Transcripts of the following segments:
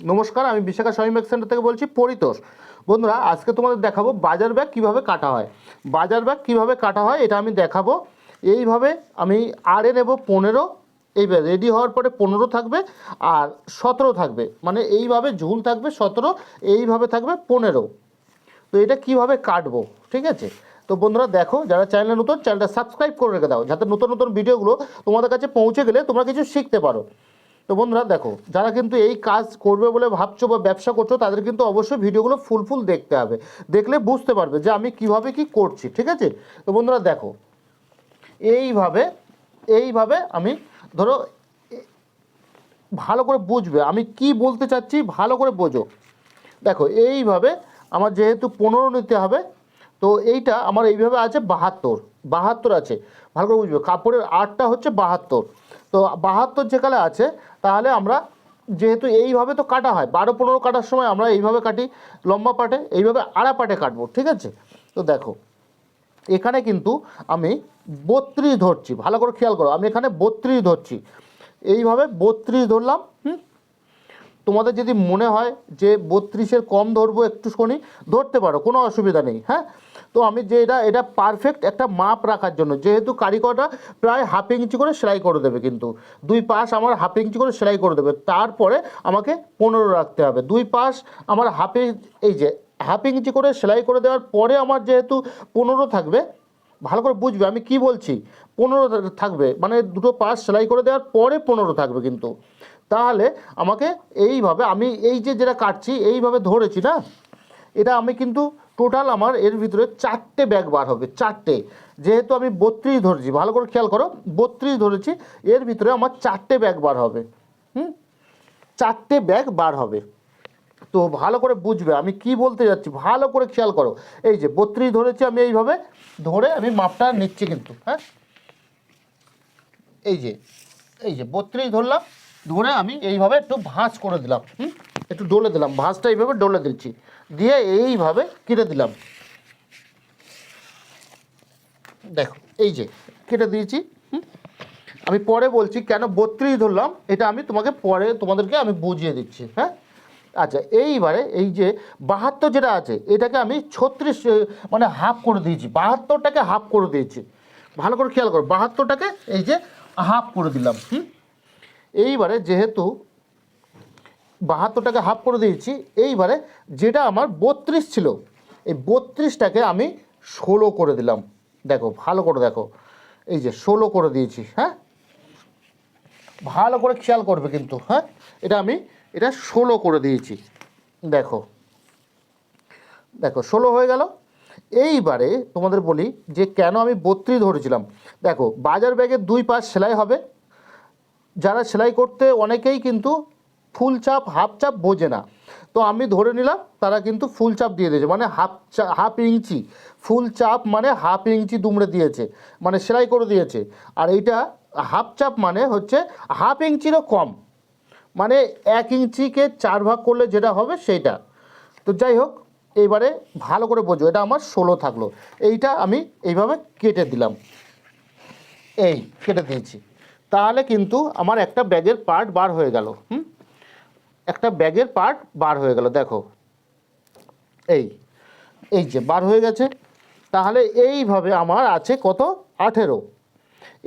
নমস্কার, আমি বিশাখা স্বামী ব্যাগ সেন্টার থেকে বলছি পরিতোষ। বন্ধুরা, আজকে তোমাদের দেখাবো বাজার ব্যাগ কীভাবে কাটা হয়। বাজার ব্যাগ কীভাবে কাটা হয় এটা আমি দেখাবো। এইভাবে আমি আরে নেব পনেরো, এইবার রেডি হওয়ার পরে পনেরো থাকবে আর সতেরো থাকবে। মানে এইভাবে ঝুল থাকবে সতেরো, এইভাবে থাকবে পনেরো। তো এটা কীভাবে কাটবো, ঠিক আছে? তো বন্ধুরা, দেখো, যারা চ্যানেলে নতুন, চ্যানেলটা সাবস্ক্রাইব করে রেখে দাও, যাতে নতুন নতুন ভিডিওগুলো তোমাদের কাছে পৌঁছে গেলে তোমরা কিছু শিখতে পারো। তো বন্ধুরা দেখো, যারা কিন্তু এই কাজ করবে বলে ভাবছ বা ব্যবসা করছ, তাদের কিন্তু অবশ্যই ভিডিওগুলো ফুল ফুল দেখতে হবে। দেখলে বুঝতে পারবে যে আমি কীভাবে কি করছি, ঠিক আছে? তো বন্ধুরা দেখো, এইভাবে এইভাবে আমি ধরো, ভালো করে বুঝবে, আমি কি বলতে চাচ্ছি ভালো করে বোঝো। দেখো, এইভাবে আমার যেহেতু পনেরো নিতে হবে, তো এইটা আমার এইভাবে আছে বাহাত্তর বাহাত্তর আছে। ভালো করে বুঝবে, কাপড়ের আটটা হচ্ছে বাহাত্তর। তো বাহাত্তর যেখানে আছে, তাহলে আমরা যেহেতু এইভাবে তো কাটা হয়, বারো পনেরো কাটার সময় আমরা এইভাবে কাটি, লম্বা পাটে, এইভাবে আড়া পাটে কাটবো, ঠিক আছে? তো দেখো, এখানে কিন্তু আমি বত্রিশ ধরছি, ভালো করে খেয়াল করো, আমি এখানে বত্রিশ ধরছি। এইভাবে বত্রিশ ধরলাম, হুম? তোমাদের যদি মনে হয় যে বত্রিশের কম ধরবো একটুখানি, ধরতে পারো, কোনো অসুবিধা নেই হ্যাঁ? তো আমি যে এটা এটা পারফেক্ট একটা মাপ রাখার জন্য। যেহেতু কারিগরটা প্রায় হাফ ইঞ্চি করে সেলাই করে দেবে কিন্তু। দুই পাশ আমার হাফ ইঞ্চি করে সেলাই করে দেবে। তারপরে আমাকে পনেরো রাখতে হবে। দুই পাশ আমার হাফ এই যে হাফ ইঞ্চি করে সেলাই করে দেওয়ার পরে আমার যেহেতু পনেরো থাকবে, ভালো করে বুঝবে। আমি কি বলছি? পনেরো থাকবে। মানে দুটো পাশ সেলাই করে দেওয়ার পরে পনেরো থাকবে কিন্তু। তাহলে আমাকে এইভাবে, আমি এই যে যেটা কাটছি, এইভাবে ধরেছি না? এটা আমি কিন্তু টোটাল আমার এর ভিতরে চারটে ব্যাগ বার হবে, চারটে। যেহেতু আমি বত্রিশ ধরেছি, ভালো করে খেয়াল করো, বত্রিশ ধরেছি, এর ভিতরে আমার চারটে ব্যাগ বার হবে। হুম? চারটে ব্যাগ বার হবে। তো ভালো করে বুঝবে, আমি কি বলতে যাচ্ছি, ভালো করে খেয়াল করো। এই যে বত্রিশ ধরেছি আমি এইভাবে, ধরে আমি মাপটা নিচ্ছি কিন্তু হ্যাঁ? এই যে এই যে বত্রিশ ধরলাম, ধরে আমি এইভাবে একটু ভাঁজ করে দিলাম, হুম? একটু ডলে দিলাম, ভাঁজটা এইভাবে ডলে দিচ্ছি। দিয়ে এইভাবে কেটে দিলাম। দেখো, এই যে কেটে দিয়েছি আমি পরে বলছি কেন বত্রিশ ধরলাম, এটা আমি তোমাকে পরে তোমাদেরকে আমি বুঝিয়ে দিচ্ছি হ্যাঁ? আচ্ছা এইবারে এই যে বাহাত্তর যেটা আছে, এটাকে আমি ছত্রিশ মানে হাফ করে দিয়েছি, বাহাত্তরটাকে হাফ করে দিয়েছি। ভালো করে খেয়াল করো, বাহাত্তরটাকে এই যে হাফ করে দিলাম, হুম? এইবারে যেহেতু বাহাত্তরটাকে হাফ করে দিয়েছি। এইবারে যেটা আমার বত্রিশ ছিল, এই বত্রিশটাকে আমি ষোলো করে দিলাম। দেখো, ভালো করে দেখো। এই যে ষোলো করে দিয়েছি হ্যাঁ? ভালো করে খেয়াল করবে কিন্তু হ্যাঁ? এটা আমি, এটা ষোলো করে দিয়েছি। দেখো দেখো, ষোলো হয়ে গেল। এইবারে তোমাদের বলি যে কেন আমি বত্রিশ ধরেছিলাম। দেখো, বাজার ব্যাগের দুই পাশ সেলাই হবে। যারা সেলাই করতে অনেকেই কিন্তু ফুল চাপ, হাফ চাপ বোঝে না। তো আমি ধরে নিলাম তারা কিন্তু ফুল চাপ দিয়ে দিয়েছে মানে হাফ চা, হাফ ইঞ্চি। ফুল চাপ মানে হাফ ইঞ্চি দুমড়ে দিয়েছে মানে সেলাই করে দিয়েছে। আর এইটা হাফ চাপ মানে হচ্ছে হাফ ইঞ্চিরও কম মানে এক ইঞ্চিকে চার ভাগ করলে যেটা হবে সেইটা। তো যাই হোক, এইবারে ভালো করে বোঝো, এটা আমার ষোলো থাকল। এইটা আমি এইভাবে কেটে দিলাম। এই, কেটে দিয়েছি। তাহলে কিন্তু আমার একটা ব্যাগের পার্ট বার হয়ে গেল, হুম? একটা ব্যাগের পার্ট বার হয়ে গেল, দেখো। এই এই যে বার হয়ে গেছে, তাহলে এইভাবে আমার আছে কত? আঠেরো।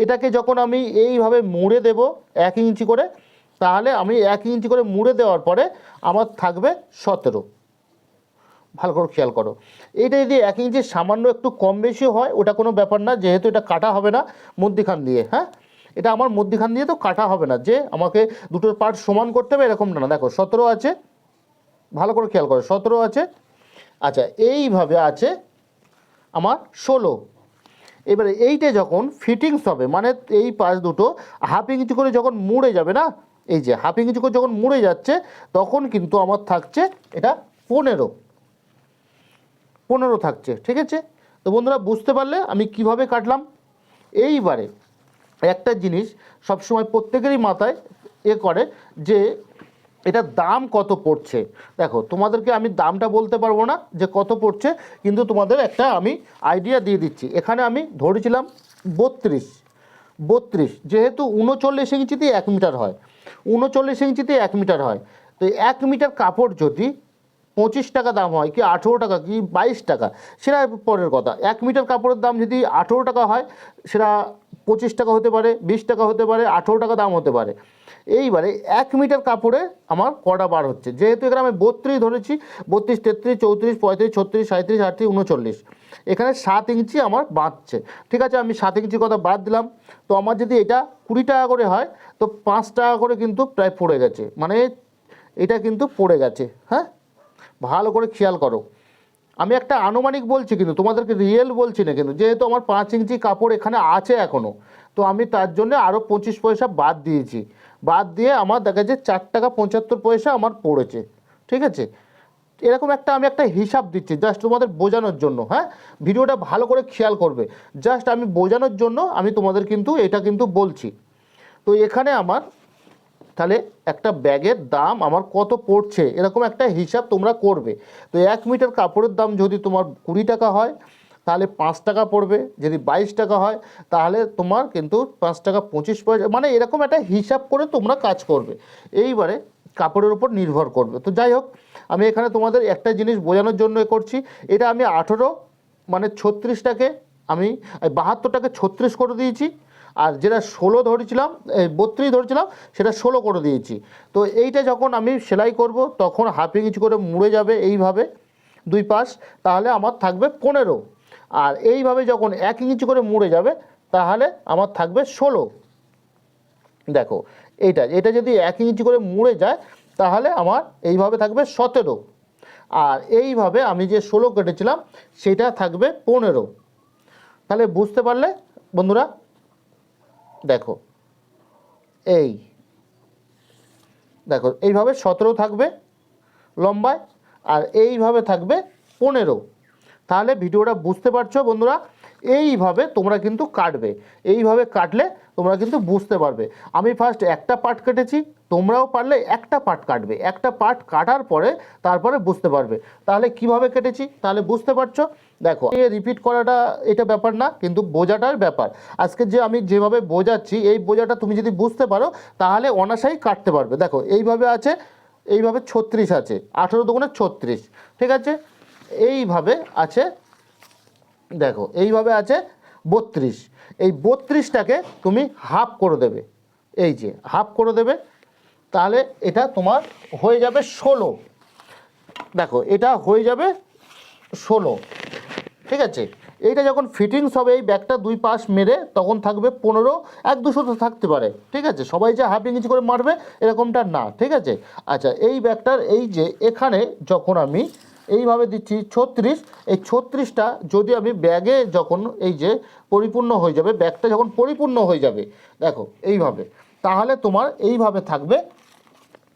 এটাকে যখন আমি এইভাবে মুড়ে দেব এক ইঞ্চি করে, তাহলে আমি এক ইঞ্চি করে মুড়ে দেওয়ার পরে আমার থাকবে সতেরো। ভালো করে খেয়াল করো। এটা যদি এক ইঞ্চি সামান্য একটু কম বেশি হয়, ওটা কোনো ব্যাপার না, যেহেতু এটা কাটা হবে না মধ্যিখান দিয়ে হ্যাঁ? এটা আমার মধ্যিখান দিয়ে তো কাটা হবে না। যে আমাকে দুটোর পার্ট সমান করতে হবে, এরকম না দেখো, সতেরো আছে, ভালো করে খেয়াল করো, সতেরো আছে। আচ্ছা এইভাবে আছে আমার ষোলো। এবারে এইটা যখন ফিটিংস হবে মানে এই পাশ দুটো হাফ ইঞ্চি করে যখন মুড়ে যাবে না, এই যে হাফ ইঞ্চি করে যখন মুড়ে যাচ্ছে, তখন কিন্তু আমার থাকছে এটা পনেরো। পনেরো থাকছে, ঠিক আছে? তো বন্ধুরা, বুঝতে পারলে আমি কীভাবে কাটলাম? এইবারে একটা জিনিস সবসময় প্রত্যেকেরই মাথায় এ করে যে এটা দাম কত পড়ছে। দেখো, তোমাদেরকে আমি দামটা বলতে পারব না যে কত পড়ছে, কিন্তু তোমাদের একটা আমি আইডিয়া দিয়ে দিচ্ছি। এখানে আমি ধরেছিলাম বত্রিশ। বত্রিশ, যেহেতু উনচল্লিশ ইঞ্চিতে এক মিটার হয়। উনচল্লিশ ইঞ্চিতে এক মিটার হয়। তো এক মিটার কাপড় যদি পঁচিশ টাকা দাম হয় কি আঠেরো টাকা কি বাইশ টাকা, সেটা পরের কথা। এক মিটার কাপড়ের দাম যদি আঠেরো টাকা হয়, সেটা পঁচিশ টাকা হতে পারে, বিশ টাকা হতে পারে, আঠেরো টাকা দাম হতে পারে। এইবারে এক মিটার কাপড়ে আমার কটা বার হচ্ছে। যেহেতু এখানে আমি বত্রিশ ধরেছি, বত্রিশ, তেত্রিশ, চৌত্রিশ, পঁয়ত্রিশ, ছত্রিশ সাঁত্রিশ আটত্রিশ, উনচল্লিশ। এখানে সাত ইঞ্চি আমার বাঁচছে ঠিক আছে, আমি সাত ইঞ্চির কথা বাদ দিলাম। তো আমার যদি এটা কুড়ি টাকা করে হয়, তো পাঁচ টাকা করে কিন্তু প্রায় পড়ে গেছে। মানে এটা কিন্তু পড়ে গেছে হ্যাঁ? ভালো করে খেয়াল করো। আমি একটা আনুমানিক বলছি কিন্তু, তোমাদেরকে রিয়েল বলছি না কিন্তু, যেহেতু আমার পাঁচ ইঞ্চি কাপড় এখানে আছে এখনও তো আমি তার জন্য আরও পঁচিশ পয়সা বাদ দিয়েছি। বাদ দিয়ে আমার দেখা যাচ্ছে চার টাকা পঁচাত্তর পয়সা আমার পড়েছে, ঠিক আছে? এরকম একটা আমি একটা হিসাব দিচ্ছি জাস্ট তোমাদের বোঝানোর জন্য হ্যাঁ? ভিডিওটা ভালো করে খেয়াল করবে। জাস্ট আমি বোঝানোর জন্য আমি তোমাদের কিন্তু এটা কিন্তু বলছি। তো এখানে আমার তাহলে একটা ব্যাগের দাম আমার কত পড়ছে? এরকম একটা হিসাব তোমরা করবে। তো এক মিটার কাপড়ের দাম যদি তোমার কুড়ি টাকা হয়, তাহলে পাঁচ টাকা পড়বে। যদি বাইশ টাকা হয়, তাহলে তোমার কিন্তু পাঁচ টাকা পঁচিশ পয়সা মানে এরকম একটা হিসাব করে তোমরা কাজ করবে। এইবারে কাপড়ের উপর নির্ভর করবে। তো যাই হোক, আমি এখানে তোমাদের একটা জিনিস বোঝানোর জন্য করছি। এটা আমি আঠেরো মানে ছত্রিশটাকে আমি, বাহাত্তরটাকে ছত্রিশ করে দিয়েছি। আর যেটা ষোলো ধরেছিলাম বত্রিশ ধরেছিলাম, সেটা ষোলো করে দিয়েছি। তো এইটা যখন আমি সেলাই করব, তখন হাফ ইঞ্চ করে মুড়ে যাবে এইভাবে দুই পাশ, তাহলে আমার থাকবে পনেরো। আর এইভাবে যখন এক ইঞ্চ করে মুড়ে যাবে, তাহলে আমার থাকবে ষোলো। দেখো, এইটা, এটা যদি এক ইঞ্চি করে মুড়ে যায়, তাহলে আমার এইভাবে থাকবে সতেরো। আর এইভাবে আমি যে ষোলো কেটেছিলাম, সেটা থাকবে পনেরো। তাহলে বুঝতে পারলে, বন্ধুরা? দেখো, এই, দেখো, এইভাবে সতেরো থাকবে লম্বায় আর এইভাবে থাকবে পনেরো। তাহলে ভিডিওটা বুঝতে পারছ বন্ধুরা? এইভাবে তোমরা কিন্তু কাটবে। এইভাবে কাটলে তোমরা কিন্তু বুঝতে পারবে। আমি ফার্স্ট একটা পার্ট কেটেছি। তোমরাও পারলে একটা পার্ট কাটবে। একটা পার্ট কাটার পরে তারপরে বুঝতে পারবে। তাহলে কীভাবে কেটেছি? তাহলে বুঝতে পারছ? দেখো রিপিট করাটা এটা ব্যাপার না, কিন্তু বোঝাটার ব্যাপার। আজকে যে আমি যেভাবে বোঝাচ্ছি, এই বোঝাটা তুমি যদি বুঝতে পারো, তাহলে অনাসাই কাটতে পারবে। দেখো, এইভাবে আছে, এইভাবে ছত্রিশ আছে, আঠেরো দুগুণে ছত্রিশ, ঠিক আছে? এইভাবে আছে, দেখো, এইভাবে আছে বত্রিশ। এই বত্রিশটাকে তুমি হাফ করে দেবে। এই যে হাফ করে দেবে তাহলে এটা তোমার হয়ে যাবে ষোলো। দেখো, এটা হয়ে যাবে ষোলো। ঠিক আছে? এইটা যখন ফিটিংস হবে, এই ব্যাগটা দুই পাশ মেরে তখন থাকবে পনেরো, এক দুশো তো থাকতে পারে। ঠিক আছে? সবাই যে হাফ ইঞ্চি করে মারবে, এরকমটা না। ঠিক আছে? আচ্ছা এই ব্যাগটার এই যে এখানে যখন আমি এইভাবে দিচ্ছি ছত্রিশ, এই ছত্রিশটা যদি আমি ব্যাগে যখন এই যে পরিপূর্ণ হয়ে যাবে, ব্যাগটা যখন পরিপূর্ণ হয়ে যাবে, দেখো, এইভাবে, তাহলে তোমার এইভাবে থাকবে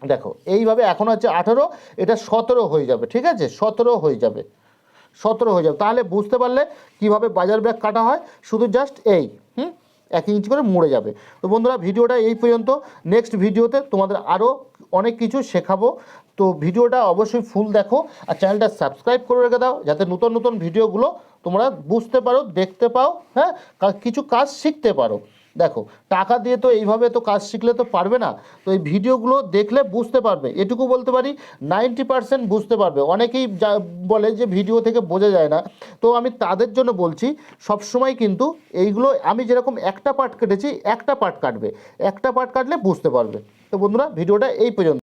দেখো, এইভাবে এখন হচ্ছে আঠেরো, এটা সতেরো হয়ে যাবে, ঠিক আছে? সতেরো হয়ে যাবে। সতেরো হয়ে যাবে। তাহলে বুঝতে পারলে কীভাবে বাজার ব্যাগ কাটা হয়? শুধু জাস্ট এই, হুম? এক ইঞ্চ করে মরে যাবে। তো বন্ধুরা, ভিডিওটা এই পর্যন্ত। নেক্সট ভিডিওতে তোমাদের আরও অনেক কিছু শেখাবো। তো ভিডিওটা অবশ্যই ফুল দেখো আর চ্যানেলটা সাবস্ক্রাইব করে রেখে দাও, যাতে নতুন নতুন ভিডিওগুলো তোমরা বুঝতে পারো, দেখতে পাও হ্যাঁ? কিছু কাজ শিখতে পারো। দেখো, টাকা দিয়ে তো এইভাবে তো কাজ শিখলে তো পারবে না। তো এই ভিডিওগুলো দেখলে বুঝতে পারবে। এটুকু বলতে পারি, নাইনটি পার্সেন্ট বুঝতে পারবে। অনেকেই যা বলে যে ভিডিও থেকে বোঝা যায় না। তো আমি তাদের জন্য বলছি, সবসময় কিন্তু এইগুলো, আমি যেরকম একটা পার্ট কেটেছি, একটা পার্ট কাটবে। একটা পার্ট কাটলে বুঝতে পারবে। তো বন্ধুরা, ভিডিওটা এই পর্যন্ত।